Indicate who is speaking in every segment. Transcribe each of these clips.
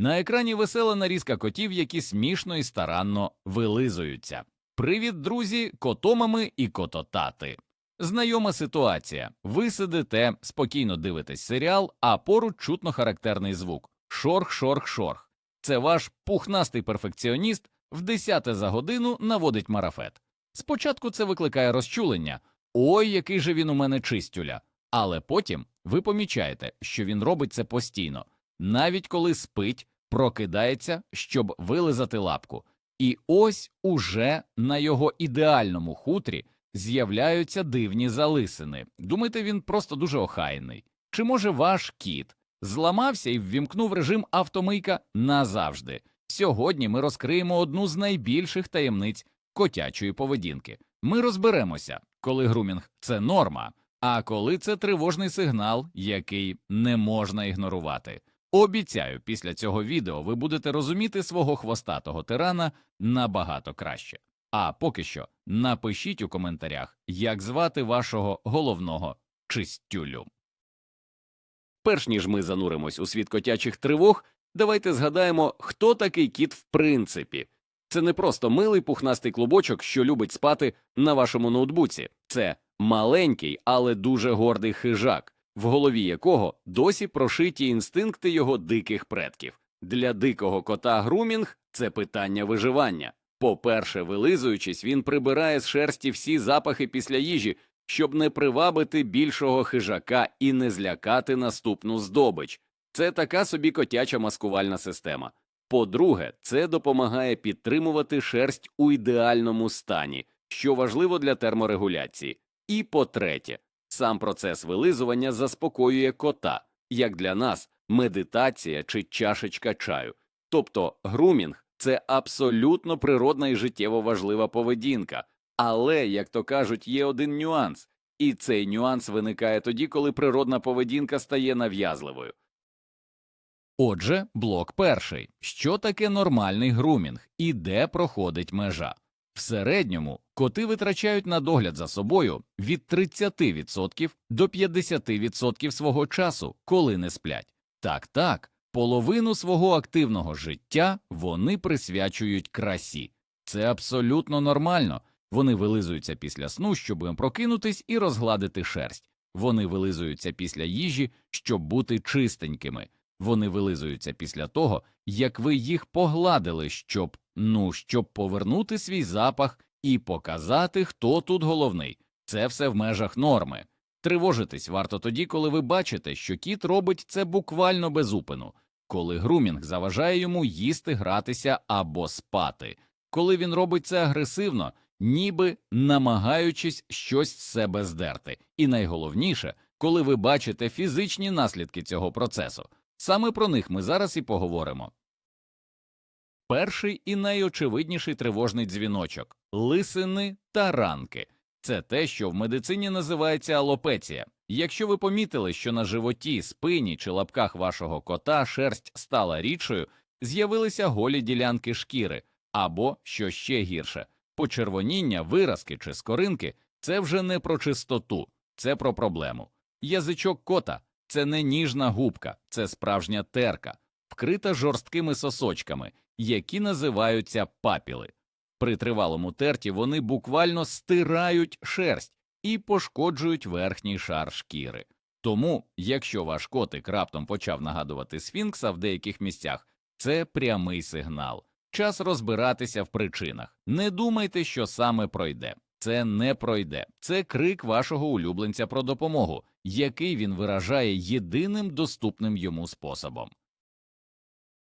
Speaker 1: На екрані весела нарізка котів, які смішно і старанно вилизуються. Привіт, друзі, котомами і кототати. Знайома ситуація. Ви сидите, спокійно дивитесь серіал, а поруч чутно характерний звук шорх, шорх, шорх. Це ваш пухнастий перфекціоніст в десяте за годину наводить марафет. Спочатку це викликає розчулення ой, який же він у мене чистюля. Але потім ви помічаєте, що він робить це постійно, навіть коли спить, прокидається, щоб вилизати лапку. І ось уже на його ідеальному хутрі з'являються дивні залисини. Думаєте, він просто дуже охайний? Чи може ваш кіт зламався і ввімкнув режим автомийка назавжди? Сьогодні ми розкриємо одну з найбільших таємниць котячої поведінки. Ми розберемося, коли грумінг це норма, а коли це тривожний сигнал, який не можна ігнорувати. Обіцяю, після цього відео ви будете розуміти свого хвостатого тирана набагато краще. А поки що напишіть у коментарях, як звати вашого головного чистюлю. Перш ніж ми зануримось у світ котячих тривог, давайте згадаємо, хто такий кіт в принципі. Це не просто милий пухнастий клубочок, що любить спати на вашому ноутбуці. Це маленький, але дуже гордий хижак, в голові якого досі прошиті інстинкти його диких предків. Для дикого кота грумінг це питання виживання. По-перше, вилизуючись, він прибирає з шерсті всі запахи після їжі, щоб не привабити більшого хижака і не злякати наступну здобич. Це така собі котяча маскувальна система. По-друге, це допомагає підтримувати шерсть у ідеальному стані, що важливо для терморегуляції. І по-третє, сам процес вилизування заспокоює кота, як для нас медитація чи чашечка чаю. Тобто грумінг це абсолютно природна і життєво важлива поведінка. Але, як то кажуть, є один нюанс, і цей нюанс виникає тоді, коли природна поведінка стає нав'язливою. Отже, блок перший. Що таке нормальний грумінг і де проходить межа? В середньому коти витрачають на догляд за собою від 30% до 50% свого часу, коли не сплять. Так, так, половину свого активного життя вони присвячують красі. Це абсолютно нормально. Вони вилизуються після сну, щоб прокинутись і розгладити шерсть. Вони вилизуються після їжі, щоб бути чистенькими. Вони вилизуються після того, як ви їх погладили, щоб ну щоб повернути свій запах і показати, хто тут головний. Це все в межах норми. Тривожитись варто тоді, коли ви бачите, що кіт робить це буквально без упину, коли грумінг заважає йому їсти, гратися або спати, коли він робить це агресивно, ніби намагаючись щось з себе здерти, і найголовніше, коли ви бачите фізичні наслідки цього процесу. Саме про них ми зараз і поговоримо. Перший і найочевидніший тривожний дзвіночок лисини та ранки. Це те, що в медицині називається алопеція. Якщо ви помітили, що на животі, спині чи лапках вашого кота шерсть стала рідшою, з'явилися голі ділянки шкіри, або, що ще гірше, почервоніння, виразки чи скоринки це вже не про чистоту, це про проблему. Язичок кота це не ніжна губка, це справжня терка, вкрита жорсткими сосочками, які називаються папіли. При тривалому терті вони буквально стирають шерсть і пошкоджують верхній шар шкіри. Тому, якщо ваш котик раптом почав нагадувати сфінкса в деяких місцях, це прямий сигнал. Час розбиратися в причинах. Не думайте, що саме пройде. Це не пройде. Це крик вашого улюбленця про допомогу, який він виражає єдиним доступним йому способом.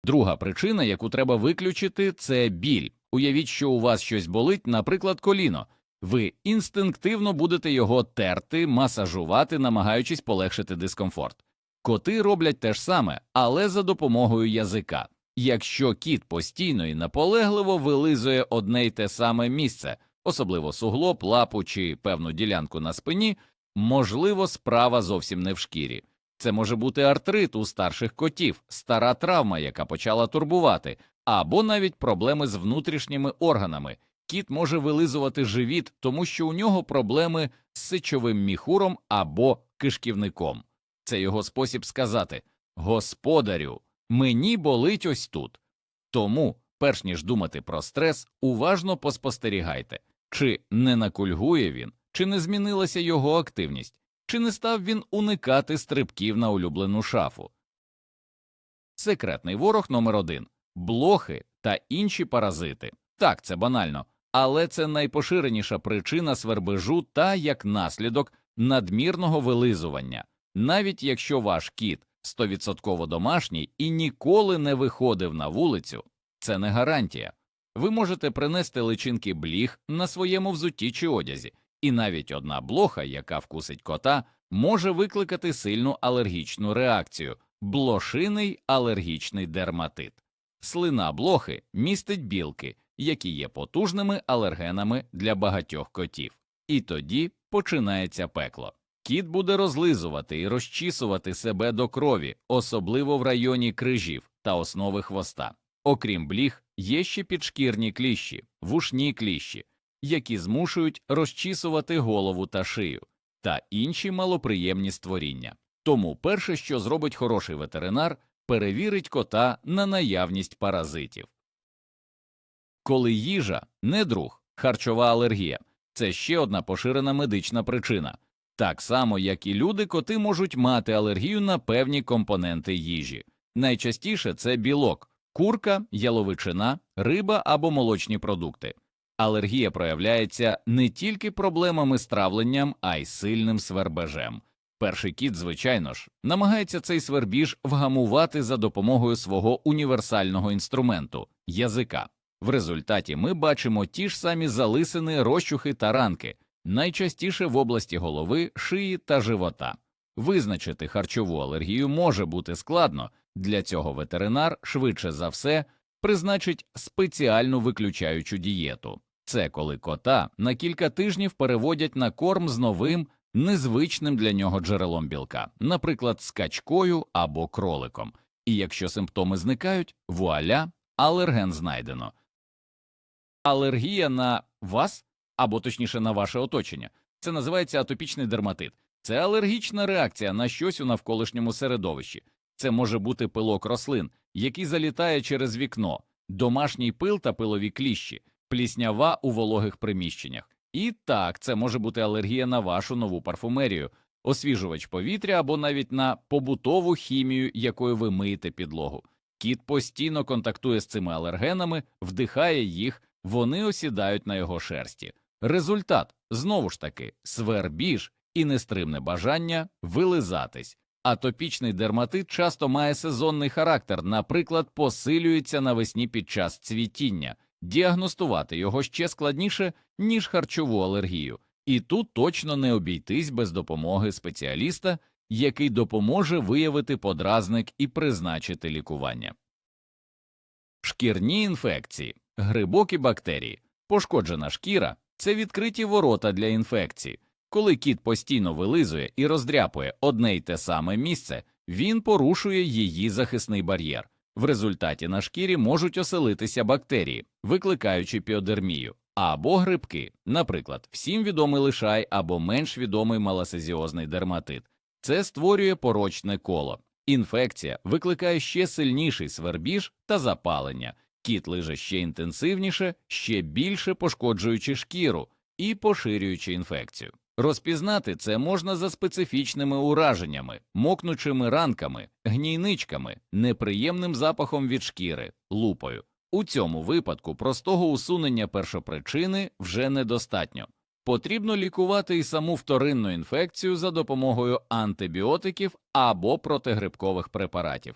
Speaker 1: Друга причина, яку треба виключити, це біль. Уявіть, що у вас щось болить, наприклад, коліно. Ви інстинктивно будете його терти, масажувати, намагаючись полегшити дискомфорт. Коти роблять те ж саме, але за допомогою язика. Якщо кіт постійно і наполегливо вилизує одне й те саме місце, особливо суглоб, лапу чи певну ділянку на спині, можливо, справа зовсім не в шкірі. Це може бути артрит у старших котів, стара травма, яка почала турбувати, або навіть проблеми з внутрішніми органами. Кіт може вилизувати живіт, тому що у нього проблеми з сичовим міхуром або кишківником. Це його спосіб сказати Господарю, мені болить ось тут. Тому, перш ніж думати про стрес, уважно поспостерігайте, чи не накульгує він, чи не змінилася його активність, чи не став він уникати стрибків на улюблену шафу. Секретний ворог номер один блохи та інші паразити. Так, це банально, але це найпоширеніша причина свербежу та як наслідок надмірного вилизування. Навіть якщо ваш кіт стовідсотково домашній і ніколи не виходив на вулицю, це не гарантія. Ви можете принести личинки бліг на своєму взутті чи одязі, і навіть одна блоха, яка вкусить кота, може викликати сильну алергічну реакцію блошиний алергічний дерматит. Слина блохи містить білки, які є потужними алергенами для багатьох котів. І тоді починається пекло. Кіт буде розлизувати і розчісувати себе до крові, особливо в районі крижів та основи хвоста. Окрім бліг, є ще підшкірні кліщі, вушні кліщі, які змушують розчісувати голову та шию, та інші малоприємні створіння. Тому перше, що зробить хороший ветеринар, перевірить кота на наявність паразитів. Коли їжа не друг, харчова алергія це ще одна поширена медична причина. Так само, як і люди, коти можуть мати алергію на певні компоненти їжі. Найчастіше це білок, курка, яловичина, риба або молочні продукти. Алергія проявляється не тільки проблемами з травленням, а й сильним свербежем. Перший кіт, звичайно ж, намагається цей свербіж вгамувати за допомогою свого універсального інструменту язика. В результаті ми бачимо ті ж самі залисини, розчухи та ранки, найчастіше в області голови, шиї та живота. Визначити харчову алергію може бути складно, для цього ветеринар швидше за все призначить спеціальну виключаючу дієту. Це коли кота на кілька тижнів переводять на корм з новим, незвичним для нього джерелом білка, наприклад, з качкою або кроликом. І якщо симптоми зникають, вуаля, алерген знайдено. Алергія на вас або точніше на ваше оточення. Це називається атопічний дерматит. Це алергічна реакція на щось у навколишньому середовищі. Це може бути пилок рослин, який залітає через вікно, домашній пил та пилові кліщі, пліснява у вологих приміщеннях. І так, це може бути алергія на вашу нову парфумерію, освіжувач повітря або навіть на побутову хімію, якою ви миєте підлогу. Кіт постійно контактує з цими алергенами, вдихає їх, вони осідають на його шерсті. Результат знову ж таки свербіж і нестримне бажання вилизатись. Атопічний дерматит часто має сезонний характер, наприклад, посилюється навесні під час цвітіння, діагностувати його ще складніше, ніж харчову алергію, і тут точно не обійтись без допомоги спеціаліста, який допоможе виявити подразник і призначити лікування. Шкірні інфекції, грибок і бактерії, пошкоджена шкіра це відкриті ворота для інфекцій. Коли кіт постійно вилизує і роздряпує одне й те саме місце, він порушує її захисний бар'єр. В результаті на шкірі можуть оселитися бактерії, викликаючи піодермію, або грибки, наприклад, всім відомий лишай або менш відомий маласезіозний дерматит. Це створює порочне коло. Інфекція викликає ще сильніший свербіж та запалення. Кіт лиже ще інтенсивніше, ще більше пошкоджуючи шкіру і поширюючи інфекцію. Розпізнати це можна за специфічними ураженнями, мокнучими ранками, гнійничками, неприємним запахом від шкіри, лупою. У цьому випадку простого усунення першопричини вже недостатньо. Потрібно лікувати і саму вторинну інфекцію за допомогою антибіотиків або протигрибкових препаратів.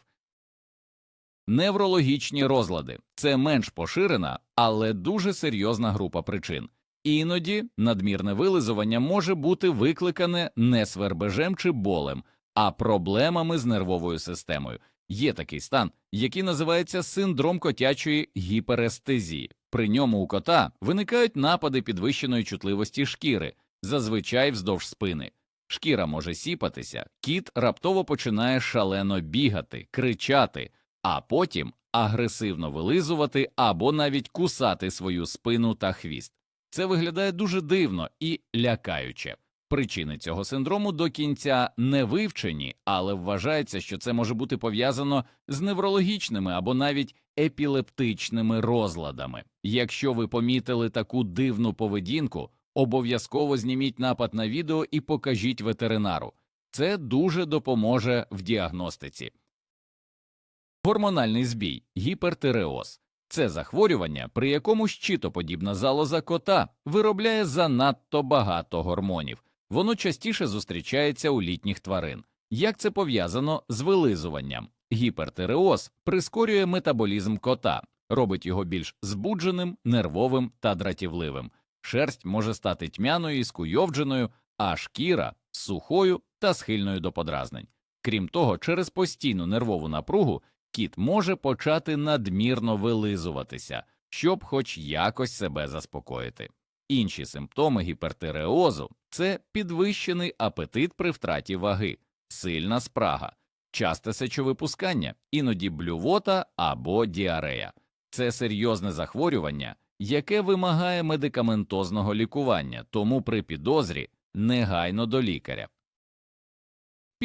Speaker 1: Неврологічні розлади це менш поширена, але дуже серйозна група причин. Іноді надмірне вилизування може бути викликане не свербежем чи болем, а проблемами з нервовою системою. Є такий стан, який називається синдром котячої гіперестезії. При ньому у кота виникають напади підвищеної чутливості шкіри, зазвичай вздовж спини. Шкіра може сіпатися, кіт раптово починає шалено бігати, кричати, а потім агресивно вилизувати або навіть кусати свою спину та хвіст. Це виглядає дуже дивно і лякаюче. Причини цього синдрому до кінця не вивчені, але вважається, що це може бути пов'язано з неврологічними або навіть епілептичними розладами. Якщо ви помітили таку дивну поведінку, обов'язково зніміть напад на відео і покажіть ветеринару. Це дуже допоможе в діагностиці. Гормональний збій, гіпертиреоз це захворювання, при якому щитоподібна залоза кота виробляє занадто багато гормонів. Воно частіше зустрічається у літніх тварин. Як це пов'язано з вилизуванням? Гіпертиреоз прискорює метаболізм кота, робить його більш збудженим, нервовим та дратівливим. Шерсть може стати тьмяною і скуйовдженою, а шкіра сухою та схильною до подразнень. Крім того, через постійну нервову напругу кіт може почати надмірно вилизуватися, щоб хоч якось себе заспокоїти. Інші симптоми гіпертиреозу це підвищений апетит при втраті ваги, сильна спрага, часте сечовипускання, іноді блювота або діарея. Це серйозне захворювання, яке вимагає медикаментозного лікування, тому при підозрі негайно до лікаря.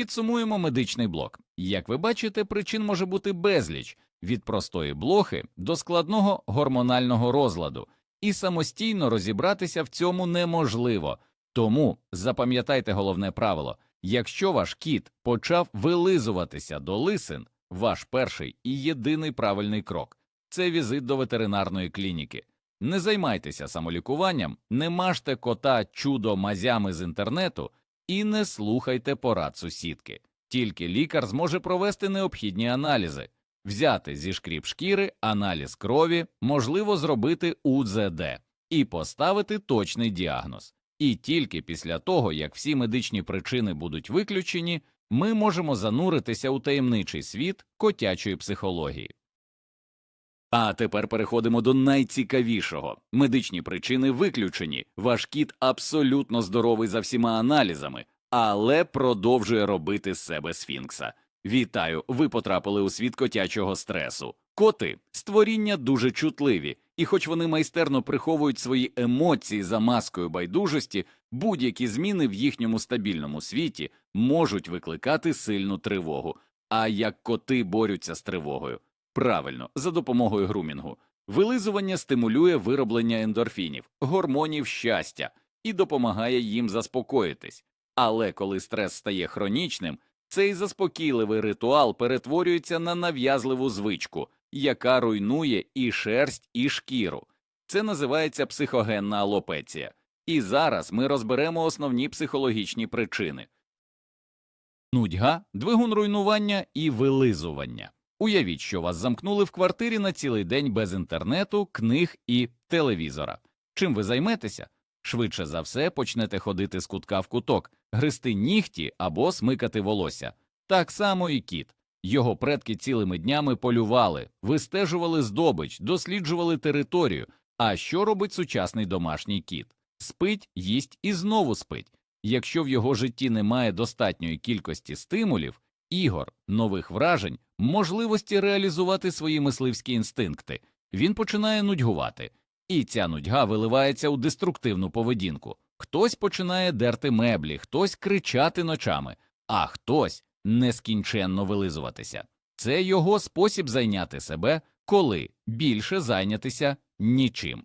Speaker 1: Підсумуємо медичний блок. Як ви бачите, причин може бути безліч від простої блохи до складного гормонального розладу, і самостійно розібратися в цьому неможливо. Тому запам'ятайте головне правило якщо ваш кіт почав вилизуватися до лисин, ваш перший і єдиний правильний крок це візит до ветеринарної клініки. Не займайтеся самолікуванням, не мажте кота чудо мазями з інтернету і не слухайте порад сусідки. Тільки лікар зможе провести необхідні аналізи, взяти зі шкріп шкіри аналіз крові, можливо зробити УЗД і поставити точний діагноз. І тільки після того, як всі медичні причини будуть виключені, ми можемо зануритися у таємничий світ котячої психології. А тепер переходимо до найцікавішого. Медичні причини виключені. Ваш кіт абсолютно здоровий за всіма аналізами, але продовжує робити з себе сфінкса. Вітаю, ви потрапили у світ котячого стресу. Коти створіння дуже чутливі, і хоч вони майстерно приховують свої емоції за маскою байдужості, будь-які зміни в їхньому стабільному світі можуть викликати сильну тривогу. А як коти борються з тривогою? Правильно, за допомогою грумінгу. Вилизування стимулює вироблення ендорфінів, гормонів щастя і допомагає їм заспокоїтись. Але коли стрес стає хронічним, цей заспокійливий ритуал перетворюється на нав'язливу звичку, яка руйнує і шерсть, і шкіру. Це називається психогенна алопеція. І зараз ми розберемо основні психологічні причини нудьга, двигун руйнування і вилизування. Уявіть, що вас замкнули в квартирі на цілий день без інтернету, книг і телевізора. Чим ви займетеся? Швидше за все почнете ходити з кутка в куток, гристи нігті або смикати волосся. Так само і кіт. Його предки цілими днями полювали, вистежували здобич, досліджували територію. А що робить сучасний домашній кіт? Спить, їсть і знову спить. Якщо в його житті немає достатньої кількості стимулів, ігор, нових вражень, можливості реалізувати свої мисливські інстинкти, він починає нудьгувати, і ця нудьга виливається у деструктивну поведінку. Хтось починає дерти меблі, хтось кричати ночами, а хтось нескінченно вилизуватися. Це його спосіб зайняти себе, коли більше зайнятися нічим.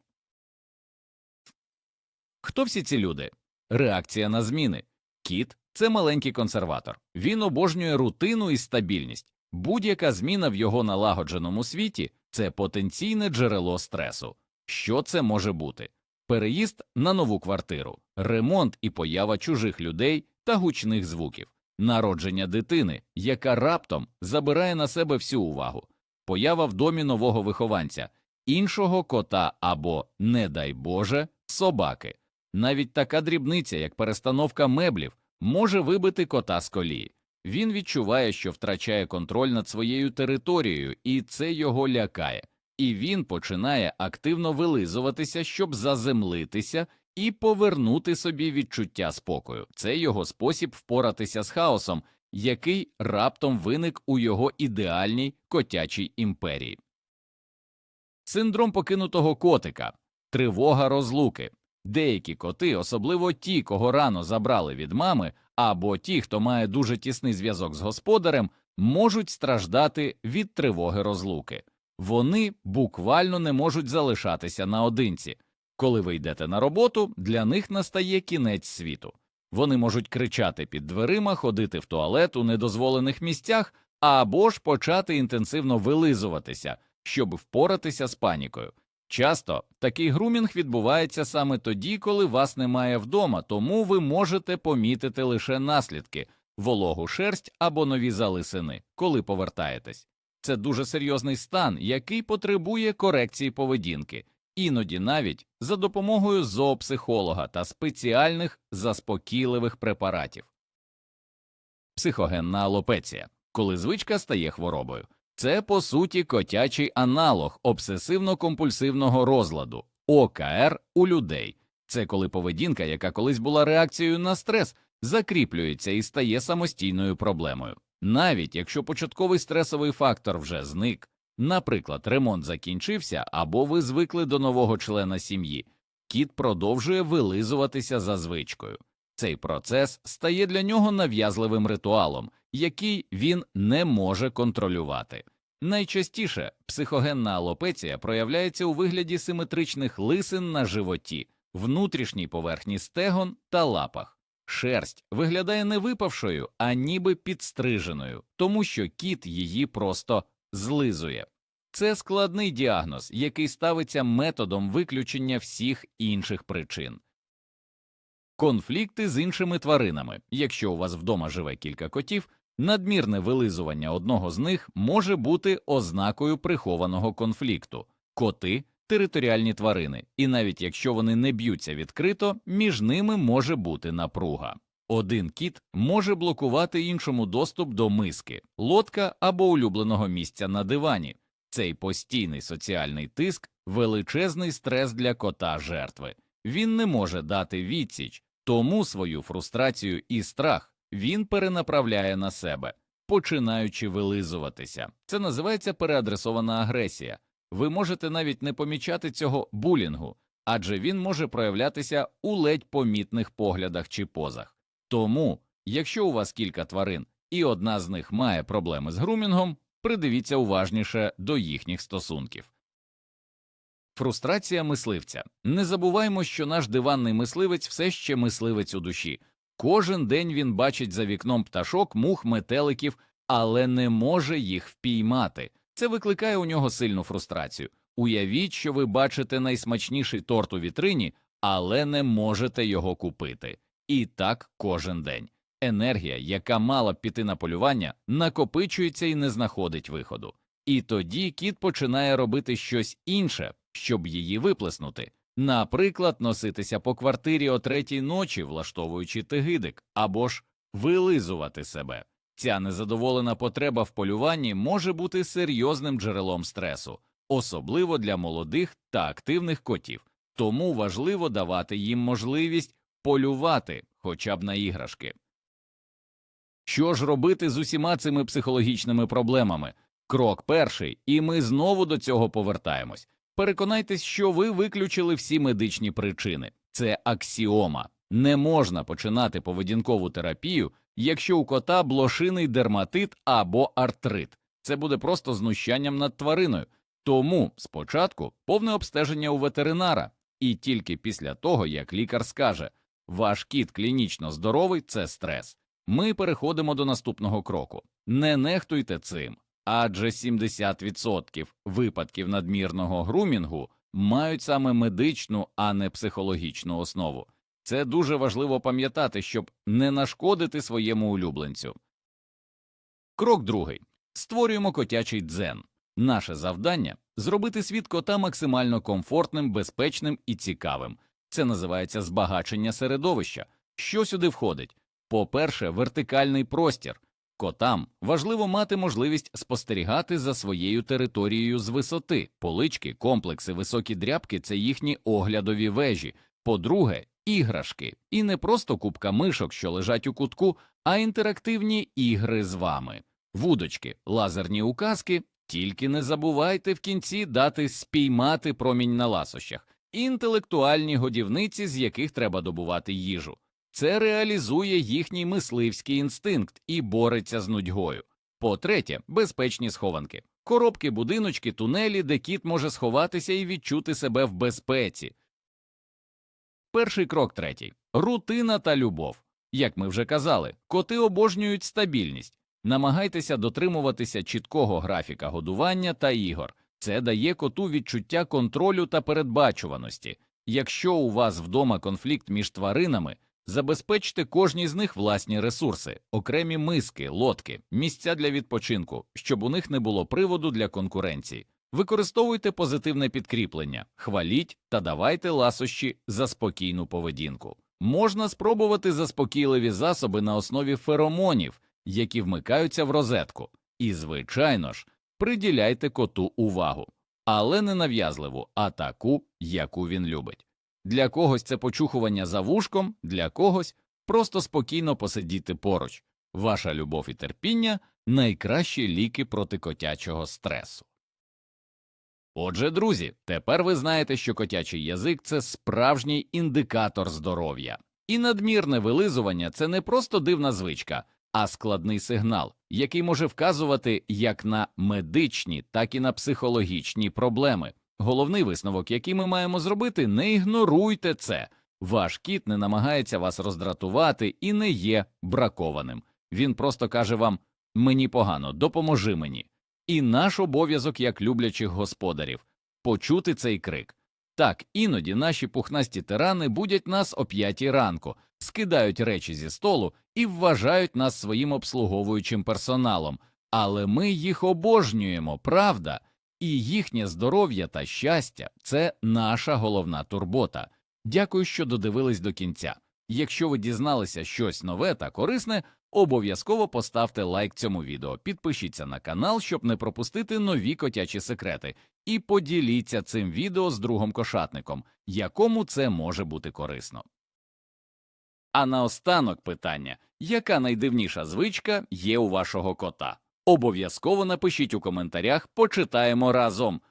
Speaker 1: Хто всі ці люди? Реакція на зміни. Кіт це маленький консерватор. Він обожнює рутину і стабільність. Будь-яка зміна в його налагодженому світі це потенційне джерело стресу. Що це може бути? Переїзд на нову квартиру, ремонт і поява чужих людей та гучних звуків, народження дитини, яка раптом забирає на себе всю увагу, поява в домі нового вихованця, іншого кота або, не дай Боже, собаки. Навіть така дрібниця, як перестановка меблів, може вибити кота з колії. Він відчуває, що втрачає контроль над своєю територією, і це його лякає, і він починає активно вилизуватися, щоб заземлитися і повернути собі відчуття спокою. Це його спосіб впоратися з хаосом, який раптом виник у його ідеальній котячій імперії. Синдром покинутого котика, тривога розлуки. Деякі коти, особливо ті, кого рано забрали від мами, або ті, хто має дуже тісний зв'язок з господарем, можуть страждати від тривоги розлуки. Вони буквально не можуть залишатися наодинці. Коли ви йдете на роботу, для них настає кінець світу. Вони можуть кричати під дверима, ходити в туалет у недозволених місцях або ж почати інтенсивно вилизуватися, щоб впоратися з панікою. Часто такий грумінг відбувається саме тоді, коли вас немає вдома, тому ви можете помітити лише наслідки вологу шерсть або нові залисини, коли повертаєтесь. Це дуже серйозний стан, який потребує корекції поведінки, іноді навіть за допомогою зоопсихолога та спеціальних заспокійливих препаратів. Психогенна алопеція, коли звичка стає хворобою. Це по суті котячий аналог обсесивно-компульсивного розладу ОКР у людей. Це коли поведінка, яка колись була реакцією на стрес, закріплюється і стає самостійною проблемою. Навіть якщо початковий стресовий фактор вже зник, наприклад, ремонт закінчився або ви звикли до нового члена сім'ї, кіт продовжує вилизуватися за звичкою. Цей процес стає для нього нав'язливим ритуалом, який він не може контролювати. Найчастіше психогенна алопеція проявляється у вигляді симетричних лисин на животі, внутрішній поверхні стегон та лапах. Шерсть виглядає не випавшою, а ніби підстриженою, тому що кіт її просто злизує. Це складний діагноз, який ставиться методом виключення всіх інших причин. Конфлікти з іншими тваринами. Якщо у вас вдома живе кілька котів, надмірне вилизування одного з них може бути ознакою прихованого конфлікту. Коти територіальні тварини, і навіть якщо вони не б'ються відкрито, між ними може бути напруга. Один кіт може блокувати іншому доступ до миски, лодка або улюбленого місця на дивані. Цей постійний соціальний тиск величезний стрес для кота жертви. Він не може дати відсіч, тому свою фрустрацію і страх він перенаправляє на себе, починаючи вилизуватися. Це називається переадресована агресія. Ви можете навіть не помічати цього булінгу, адже він може проявлятися у ледь помітних поглядах чи позах. Тому, якщо у вас кілька тварин і одна з них має проблеми з грумінгом, придивіться уважніше до їхніх стосунків. Фрустрація мисливця. Не забуваймо, що наш диванний мисливець все ще мисливець у душі. Кожен день він бачить за вікном пташок, мух, метеликів, але не може їх впіймати. Це викликає у нього сильну фрустрацію. Уявіть, що ви бачите найсмачніший торт у вітрині, але не можете його купити. І так кожен день. Енергія, яка мала б піти на полювання, накопичується і не знаходить виходу. І тоді кіт починає робити щось інше, щоб її виплеснути. Наприклад, носитися по квартирі о третій ночі, влаштовуючи тигидик, або ж вилизувати себе. Ця незадоволена потреба в полюванні може бути серйозним джерелом стресу, особливо для молодих та активних котів, тому важливо давати їм можливість полювати хоча б на іграшки. Що ж робити з усіма цими психологічними проблемами? Крок перший, і ми знову до цього повертаємось. Переконайтесь, що ви виключили всі медичні причини. Це аксіома. Не можна починати поведінкову терапію, якщо у кота блошиний дерматит або артрит. Це буде просто знущанням над твариною. Тому спочатку повне обстеження у ветеринара, і тільки після того, як лікар скаже ваш кіт клінічно здоровий, це стрес. Ми переходимо до наступного кроку. Не нехтуйте цим, адже 70% випадків надмірного грумінгу мають саме медичну, а не психологічну основу. Це дуже важливо пам'ятати, щоб не нашкодити своєму улюбленцю. Крок другий створюємо котячий дзен. Наше завдання зробити світ кота максимально комфортним, безпечним і цікавим. Це називається збагачення середовища. Що сюди входить? По-перше, вертикальний простір. Котам важливо мати можливість спостерігати за своєю територією з висоти, полички, комплекси, високі дрябки це їхні оглядові вежі. По-друге, іграшки, і не просто купка мишок, що лежать у кутку, а інтерактивні ігри з вами, вудочки, лазерні указки. Тільки не забувайте в кінці дати спіймати промінь на ласощах інтелектуальні годівниці, з яких треба добувати їжу. Це реалізує їхній мисливський інстинкт і бореться з нудьгою. По-третє, безпечні схованки. Коробки, будиночки, тунелі, де кіт може сховатися і відчути себе в безпеці. Перший крок третій рутина та любов. Як ми вже казали, коти обожнюють стабільність. Намагайтеся дотримуватися чіткого графіка годування та ігор. Це дає коту відчуття контролю та передбачуваності. Якщо у вас вдома конфлікт між тваринами, забезпечте кожній з них власні ресурси, окремі миски, лодки, місця для відпочинку, щоб у них не було приводу для конкуренції. Використовуйте позитивне підкріплення, хваліть та давайте ласощі за спокійну поведінку. Можна спробувати заспокійливі засоби на основі феромонів, які вмикаються в розетку. І, звичайно ж, приділяйте коту увагу, але не нав'язливу, а таку, яку він любить. Для когось це почухування за вушком, для когось просто спокійно посидіти поруч. Ваша любов і терпіння найкращі ліки проти котячого стресу. Отже, друзі, тепер ви знаєте, що котячий язик це справжній індикатор здоров'я. І надмірне вилизування це не просто дивна звичка, а складний сигнал, який може вказувати як на медичні, так і на психологічні проблеми. Головний висновок, який ми маємо зробити, не ігноруйте це. Ваш кіт не намагається вас роздратувати і не є бракованим. Він просто каже вам мені погано, допоможи мені. І наш обов'язок як люблячих господарів почути цей крик. Так, іноді наші пухнасті тирани будять нас о п'ятій ранку, скидають речі зі столу і вважають нас своїм обслуговуючим персоналом, але ми їх обожнюємо, правда, і їхнє здоров'я та щастя це наша головна турбота. Дякую, що додивились до кінця. Якщо ви дізналися щось нове та корисне, обов'язково поставте лайк цьому відео, підпишіться на канал, щоб не пропустити нові котячі секрети, і поділіться цим відео з другом кошатником, якому це може бути корисно. А наостанок питання яка найдивніша звичка є у вашого кота? Обов'язково напишіть у коментарях, почитаємо разом.